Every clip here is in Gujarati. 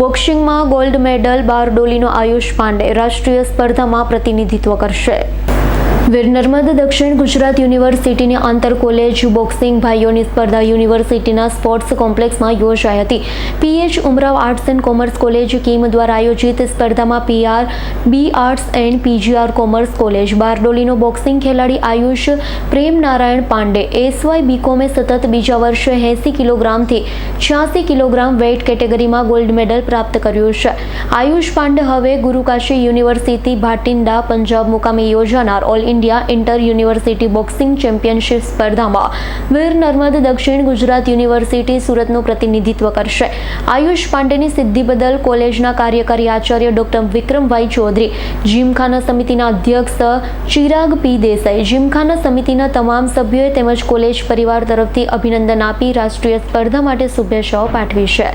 બોક્સિંગમાં ગોલ્ડ મેડલ બારડોલીનો આયુષ પાંડે રાષ્ટ્રીય સ્પર્ધામાં પ્રતિનિધિત્વ કરશે. વીર નર્મદ દક્ષિણ ગુજરાત યુનિવર્સિટીની આંતર કોલેજ બોક્સિંગ ભાઈઓની સ્પર્ધા યુનિવર્સિટીના સ્પોર્ટ્સ કોમ્પ્લેક્સમાં યોજાઈ હતી. PH Umrao arts and commerce college Kim દ્વારા આયોજિત સ્પર્ધામાં PR, B arts and PGR commerce college, બારડોલીનો boxing ખેલાડી આયુષ પ્રેમ નારાયણ પાંડે, એસવાય બીકોમે સતત બીજા વર્ષે એંસી કિલોગ્રામથી છ્યાસી કિલોગ્રામ વેઇટ કેટેગરીમાં ગોલ્ડ મેડલ પ્રાપ્ત કર્યું છે. આયુષ પાંડે હવે ગુરુકાશી યુનિવર્સિટી ભાટિંડા, પંજાબ મુકામે યોજાનાર all India inter university boxing championship સ્પર્ધામાં વીર નર્મદ દક્ષિણ ગુજરાત યુનિવર્સિટી સુરતનું પ્રતિનિધિત્વ કરશે. આયુષ પાંડેની સિદ્ધિ બદલ કોલેજના કાર્યકારી આચાર્ય ડોક્ટર વિક્રમભાઈ ચૌધરી જીમખાના સમિતિના અધ્યક્ષ ચિરાગ પી દેસાઈ જીમખાના સમિતિના તમામ સભ્યોએ તેમજ કોલેજ પરિવાર તરફથી અભિનંદન આપી રાષ્ટ્રીય સ્પર્ધા માટે શુભેચ્છાઓ પાઠવી છે.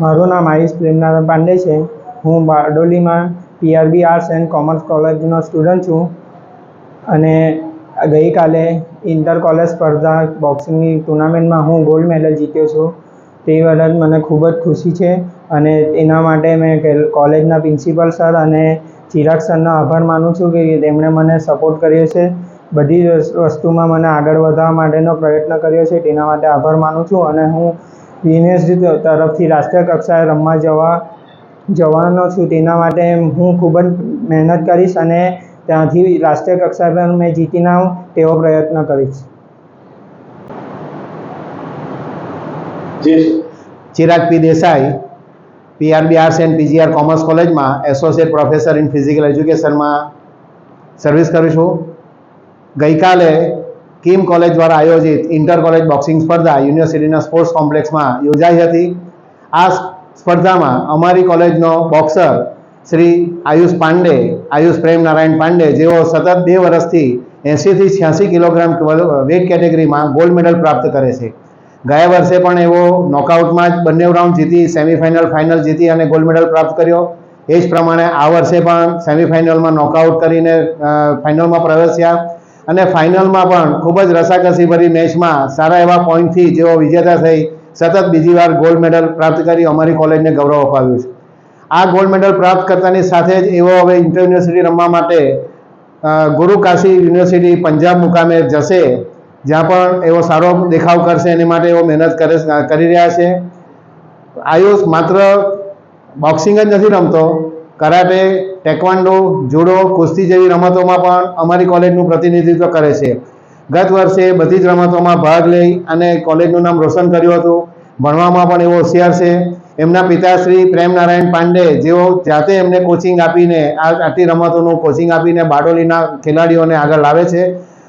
મારું નામ આયુષ પ્રેમનારાયણ પાંડે છે. હું બારડોલીમાં પીઆરબી આર્ટ્સ એન્ડ કોમર્સ કોલેજનો સ્ટુડન્ટ છું. અને ગઈકાલે ઇન્ટર કોલેજ સ્પર્ધા બોક્સિંગની ટુર્નામેન્ટમાં હું ગોલ્ડ મેડલ જીત્યો છું. તે બદલ મને ખૂબ જ ખુશી છે અને એના માટે મેં કોલેજના પ્રિન્સિપલ સર અને ચિરાગ સરનો આભાર માનું છું કે તેમણે મને સપોર્ટ કર્યો છે. બધી વસ્તુમાં મને આગળ વધવા માટેનો પ્રયત્ન કર્યો છે, તેના માટે આભાર માનું છું. અને હું યુનિવર્સિટી તરફથી રાષ્ટ્રીય કક્ષાએ રમવા જવા જવાનો છું તેના માટે હું ખૂબ જ મહેનત કરીશ અને ત્યાંથી રાષ્ટ્રીય કક્ષા પર મેં જીતીને આવું તેવો પ્રયત્ન કરીશ. જી. Chirag P Desai PRB arts and PGR commerce કોલેજમાં એસોસિએટ પ્રોફેસર ઇન ફિઝિકલ એજ્યુકેશનમાં સર્વિસ કરું છું. ગઈકાલે કિમ કોલેજ દ્વારા આયોજિત ઇન્ટર કોલેજ બોક્સિંગ સ્પર્ધા યુનિવર્સિટીના સ્પોર્ટ્સ કોમ્પ્લેક્સમાં યોજાઈ હતી. આ સ્પર્ધામાં અમારી કોલેજનો બોક્સર શ્રી આયુષ પાંડે, આયુષ પ્રેમ નારાયણ પાંડે, જેઓ સતત બે વર્ષથી એંશીથી છ્યાસી કિલોગ્રામ વેટ કેટેગરીમાં ગોલ્ડ મેડલ પ્રાપ્ત કરે છે. ગયા વર્ષે પણ એવો નોકઆઉટમાં જ બંને રાઉન્ડ જીતી સેમિફાઇનલ ફાઇનલ જીતી અને ગોલ્ડ મેડલ પ્રાપ્ત કર્યો. એ જ પ્રમાણે આ વર્ષે પણ સેમિફાઇનલમાં નોકઆઉટ કરીને ફાઇનલમાં પ્રવેશ્યા અને ફાઇનલમાં પણ ખૂબ જ રસાકસીભરી મેચમાં સારા એવા પોઈન્ટથી જેઓ વિજેતા થઈ સતત બીજી વાર ગોલ્ડ મેડલ પ્રાપ્ત કરી અમારી કોલેજને ગૌરવ અપાવ્યું છે. આ ગોલ્ડ મેડલ પ્રાપ્ત કરતાની સાથે જ એવો હવે ઇન્ટર યુનિવર્સિટી રમવા માટે ગુરુ કાશી યુનિવર્સિટી પંજાબ મુકામે જશે, જ્યાં પણ એવો સારો દેખાવ કરશે એની માટે એવો મહેનત કરે, કરી રહ્યા છે. આયુષ માત્ર બોક્સિંગ જ નથી રમતો, કરાટે ટેકવાન્ડો જુડો કુસ્તી જેવી રમતોમાં પણ અમારી કોલેજનું પ્રતિનિધિત્વ કરે છે. ગત વર્ષે બધી જ રમતોમાં ભાગ લઈ અને કોલેજનું નામ રોશન કર્યું હતું. ભણવામાં પણ એવો હોશિયાર છે. એમના પિતાશ્રી પ્રેમ નારાયણ પાંડે, જેઓ જાતે એમને કોચિંગ આપીને આ આટલી રમતોનું કોચિંગ આપીને બારડોલીના ખેલાડીઓને આગળ લાવે છે.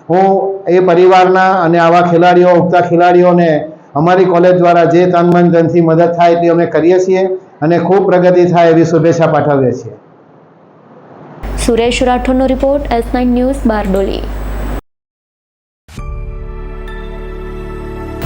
હું એ પરિવારના અને આવા ખેલાડીઓ, ઉગતા ખેલાડીઓને અમારી કોલેજ દ્વારા જે તન, મન, ધનથી મદદ થાય તે અમે કરીએ છીએ અને ખૂબ પ્રગતિ થાય એવી શુભેચ્છા પાઠવીએ છીએ. Suresh રાઠોડનો report S nine news Bardoli.